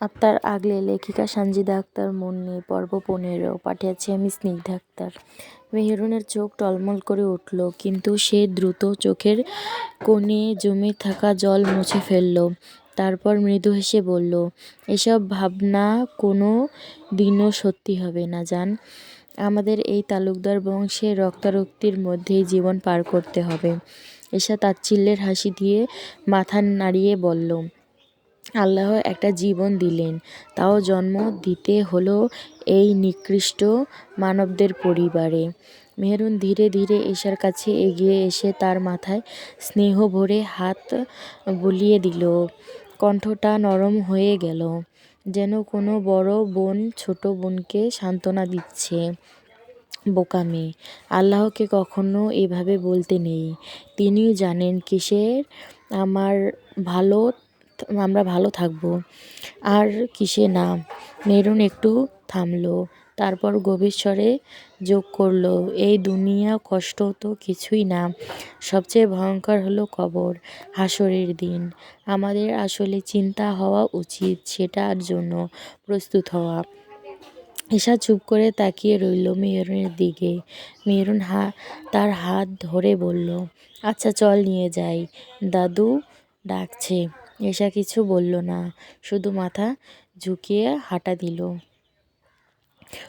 আত্মার আগলে লেখিকা সানজিদা আক্তার, মুন্নি পর্ব পনেরো, পাঠিয়েছি আমি স্নিগ্ধা আক্তার। মেহেরুনের চোখ টলমল করে উঠল, কিন্তু সে দ্রুত চোখের কোণে জমে থাকা জল মুছে ফেলল। তারপর মৃদু হেসে বলল, এসব ভাবনা কোনো দিনও সত্যি হবে না, জান। আমাদের এই তালুকদার বংশে রক্তারক্তির মধ্যেই জীবন পার করতে হবে। এসা তাচ্ছিল্যের হাসি দিয়ে মাথা নাড়িয়ে বলল আল্লাহ একটা জীবন দিলেন। তাও জন্ম দিতে হলো এই নিকৃষ্ট মানবদের পরিবারে। মেহরুন ধীরে ধীরে এশার কাছে এগিয়ে এসে তার মাথায় স্নেহ ভরে হাত বুলিয়ে দিল। কণ্ঠটা নরম হয়ে গেল, যেন কোনো বড় বোন ছোট বোনকে সান্ত্বনা দিচ্ছে। বোকা মেয়ে আল্লাহকে কখনো এভাবে বলতে নেই। তিনিও জানেন কিসের আমার ভালো আমরা ভালো থাকব। আর কিসে না। মেরুন একটু থামলো, তারপর গভীর স্বরে যোগ করল, এই দুনিয়া কষ্ট তো কিছুই না। সবচেয়ে ভয়ঙ্কর হলো কবর হাসরের দিন। আমাদের আসলে চিন্তা হওয়া উচিত, সেটার জন্য প্রস্তুত হওয়া। ঈশা চুপ করে তাকিয়ে রইল মেহরুনের দিকে। মেহরুন হা, তার হাত ধরে বলল আচ্ছা চল নিয়ে যাই। দাদু ডাকছে। এসা কিছু বলল না, শুধু মাথা ঝুঁকিয়ে হাঁটা দিল।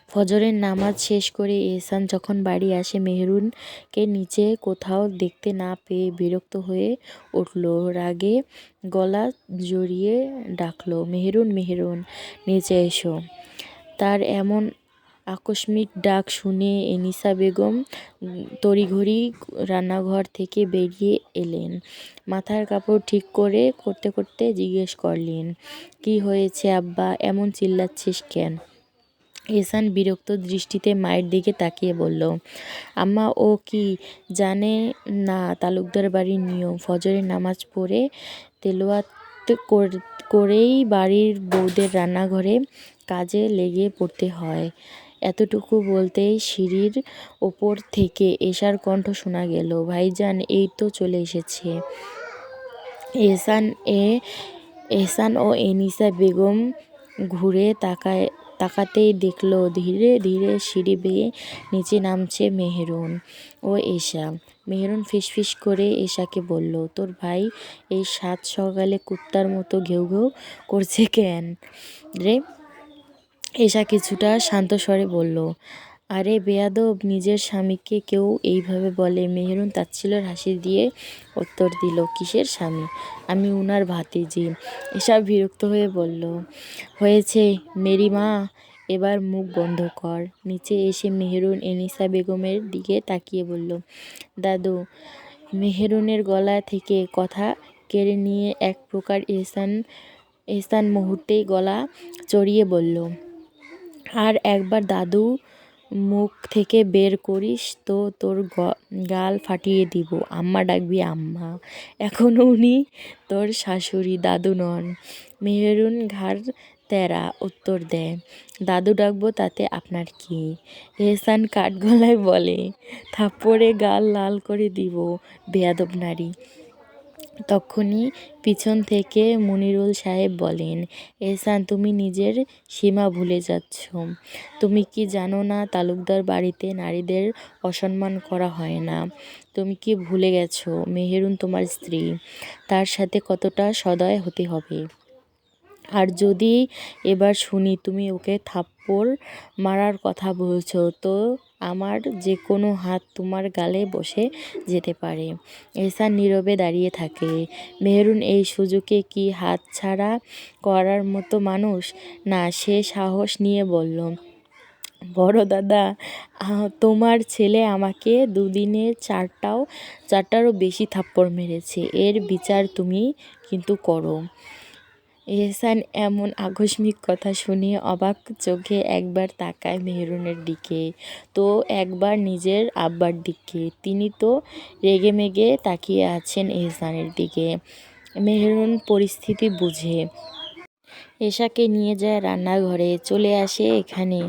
ফজরের নামাজ শেষ করে এহসান যখন বাড়ি আসে, মেহরুনকে নিচে কোথাও দেখতে না পেয়ে বিরক্ত হয়ে উঠল। রাগে গলা জড়িয়ে ডাকলো, মেহরুন মেহরুন, নিচে এসো। তার এমন আকস্মিক ডাক শুনে এনিসা বেগম তড়িঘড়ি রান্নাঘর থেকে বেরিয়ে এলেন। মাথার কাপড় ঠিক করে করতে করতে জিজ্ঞেস করলেন, কি হয়েছে আব্বা? এমন চিল্লাচ্ছিস কেন? এহসান বিরক্ত দৃষ্টিতে মায়ের দিকে তাকিয়ে বলল, আম্মা, ও কি জানে না, তালুকদার বাড়ির নিয়ম। ফজরের নামাজ পড়ে তেলোয়াত করেই বাড়ির বউদের রান্নাঘরে কাজে লেগে পড়তে হয়। এতটুকু বলতেই সিঁড়ির ওপর থেকে এশার কণ্ঠ শোনা গেল, ভাইজান, এই তো চলে এসেছে। এহসান এ, এহসান ও এনিসা বেগম ঘুরে তাকায়, তাকাতেই দেখল, ধীরে ধীরে সিঁড়ি বেয়ে নিচে নামছে মেহেরুন ও এশা। মেহেরুন ফিসফিস করে এশাকে বলল, তোর ভাই এই সাত সকালে কুত্তার মতো ঘেউ ঘেউ করছে কেন রে? এশা কিছুটা শান্ত স্বরে বলল, আরে বেয়াদব, নিজের স্বামীকে কেউ এইভাবে বলে? মেহেরুন তাচ্ছিল্যের হাসি দিয়ে উত্তর দিল, কিসের স্বামী? আমি উনার ভাতিজি। এসব বিরক্ত হয়ে বলল, হয়েছে, মেরি মা, এবার মুখ বন্ধ কর। নিচে এসে মেহেরুন এনিসা বেগমের দিকে তাকিয়ে বলল, দাদু, মেহেরুনের গলা থেকে কথা কেড়ে নিয়ে এক প্রকার এহসান এহসান মুহূর্তেই গলা চড়িয়ে বলল আর একবার দাদু মুখ থেকে বের করিস তো তোর গাল ফাটিয়ে দিব। আম্মা ডাকবি, আম্মা, এখন উনি তোর শাশুড়ি দাদু নন। মেহেরুন ঘাড় তেরা উত্তর দেয়, দাদু ডাকবো তাতে আপনার কি? এহসান কাঠগলায় বলে, থাপ্পড়ে গাল লাল করে দিব, বেয়াদব নারী। তখনই পিছন থেকে মনিরুল সাহেব বলেন, এহসান, তুমি নিজের সীমা ভুলে যাচ্ছ। তুমি কি জানো না তালুকদার বাড়িতে নারীদের অসম্মান করা হয় না? তুমি কি ভুলে গেছো মেহেরুন তোমার স্ত্রী? তার সাথে কতটা সদয় হতে হবে? আর যদি এবার শুনি তুমি ওকে থাপ্পড় মারার কথা বলছো, তো আমার যে কোনো হাত তোমার গালে বসে যেতে পারে। এহসান নীরবে দাঁড়িয়ে থাকে। মেহরুন এই সুযোগে কি হাত ছাড়া করার মতো মানুষ? না, সে সাহস নিয়ে বলল, বড় দাদা তোমার ছেলে আমাকে দুদিনে চারটাও, চারটারও বেশি থাপ্পড় মেরেছে। এর বিচার তুমি কিন্তু করো। এহসান এমন আকস্মিক কথা শুনে অবাক চোখে একবার তাকায় মেহরুনের দিকে। তো একবার নিজের আব্বার দিকে। তিনি তো রেগে মেগে তাকিয়ে আছেন এহসানের দিকে। মেহরুন পরিস্থিতি বুঝে। এশাকে নিয়ে যায় রান্নাঘরে, চলে আসে এখানে।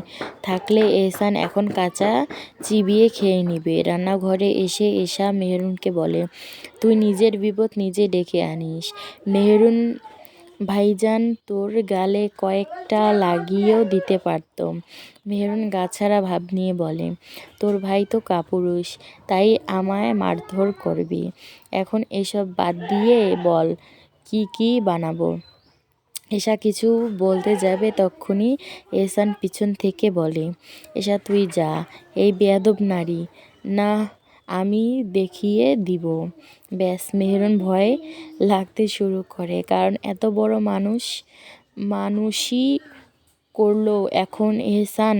থাকলে এহসান এখন কাঁচা চিবিয়ে খেয়ে নিবে। রান্নাঘরে এসে এশা মেহরুনকে বলে, তুই নিজের বিপদ নিজে ডেকে আনিস। মেহরুন ভাইজান, তোর গালে কয়েকটা লাগিয়েও দিতে পারত। মেহরুন গাছাড়া ভাব নিয়ে বলে, তোর ভাই তো কাপুরুষ, তাই আমায় মারধর করবি। এখন এসব বাদ দিয়ে বল, কি কি বানাবো? এসা কিছু বলতে যাবে তক্ষুনি এসান পিছন থেকে বলে, এসা তুই যা, এই বেয়াদব নারী। না আমি দেখিয়ে দিব। ব্যাস, মেহরুন ভয়ে লাগতে শুরু করে। কারণ এত বড় মানুষ, মানুষই করল এখন এহসান।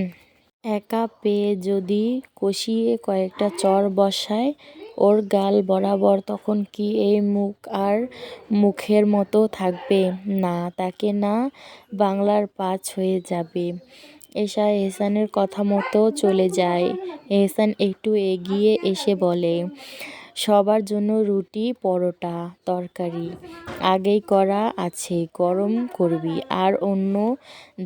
একা পেয়ে যদি কষিয়ে কয়েকটা চর বসায়, ওর গাল বরাবর তখন কি এই মুখ আর মুখের মতো থাকবে? না, তাকে না বাংলার পাঁচ হয়ে যাবে। এসা এহসানের কথা মতো চলে যায়। এহসান একটু এগিয়ে এসে বলে, সবার জন্য রুটি, পরোটা, তরকারি, আগেই করা আছে, গরম করবি, আর অন্য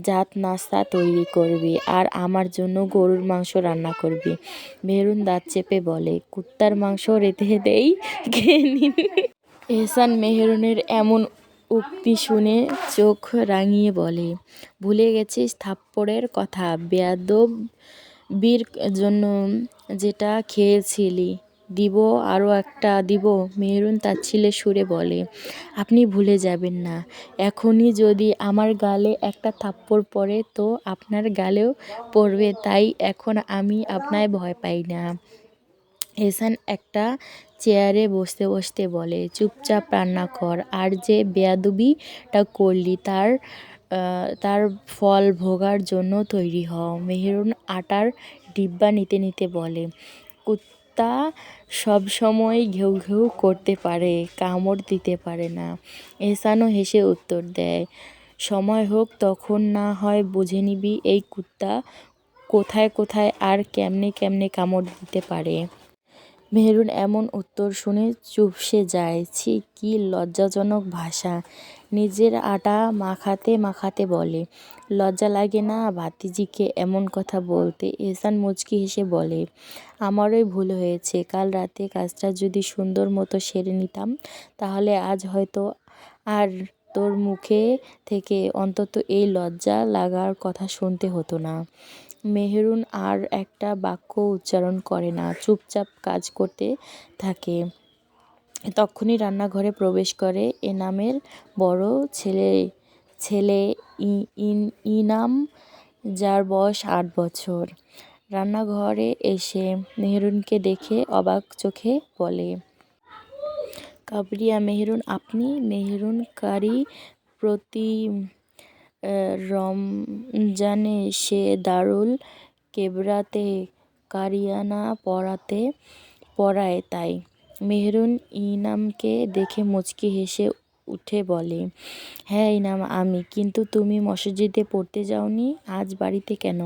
জাত নাস্তা তৈরি করবি, আর আমার জন্য গরুর মাংস রান্না করবি। মেহরুন দাঁত চেপে বলে, কুত্তার মাংস রেঁধে দেই, খেয়ে নিন এহসান মেহরুনের এমন উক্তি শুনে চোখ রাঙিয়ে বলে, ভুলে গেছিস থাপ্পড়ের কথা, বেয়াদব বীর জন্য যেটা খেয়েছিলি। দিব আরও একটা দিব। মেহরুন তার ছেলে সুরে বলে, আপনি ভুলে যাবেন না। এখনই যদি আমার গালে একটা থাপ্পড় পড়ে, তো আপনার গালেও পড়বে। তাই এখন আমি আপনায় ভয় পাই না। এহসান একটা চেয়ারে বসতে বসতে বলে, চুপচাপ রান্না কর, আর যে বেয়াদবিটা করলি তার তার ফল ভোগার জন্য তৈরি হও। মেহরুন আটার ডিব্বা নিতে নিতে বলে, কুত্তা সবসময় ঘেউ ঘেউ করতে পারে, কামড় দিতে পারে না। এহসানও হেসে উত্তর দেয়, সময় হোক, তখন না হয় বুঝে নিবি এই কুত্তা কোথায় কোথায় আর কেমনে কেমনে কামড় দিতে পারে। মেহরুন এমন উত্তর শুনে চুপসে যায়। ছি, কী লজ্জাজনক ভাষা। নিজের আটা মাখাতে মাখাতে বলে, লজ্জা লাগে না ভাতিজিকে এমন কথা বলতে? এহসান মুচকি হেসে বলে, আমারই ভুল হয়েছে। কাল রাতে কাজটা যদি সুন্দর মতো সেরে নিতাম, তাহলে আজ হয়তো আর তোর মুখে থেকে অন্তত এই লজ্জা লাগার কথা শুনতে হতো না। মেহরুন আর একটা বাক্য উচ্চারণ করে না, চুপচাপ কাজ করতে থাকে। তক্ষুনি রান্নাঘরে প্রবেশ করে এনামের বড় ছেলে ছেলে ইনাম, যার বয়স আট বছর। রান্নাঘরে এসে মেহরুনকে দেখে অবাক চোখে বলে কাবরিয়া মেহরুন, আপনি মেহরুন কারি প্রতি রমজানে সে দারুল কেবরাতে কারিয়ানা পড়াতে পড়ায় তাই। মেহরুন ইনামকে দেখে মুচকি হেসে উঠে বলে হ্যাঁ ইনাম, আমি, কিন্তু তুমি মসজিদে পড়তে যাওনি, আজ বাড়িতে কেন?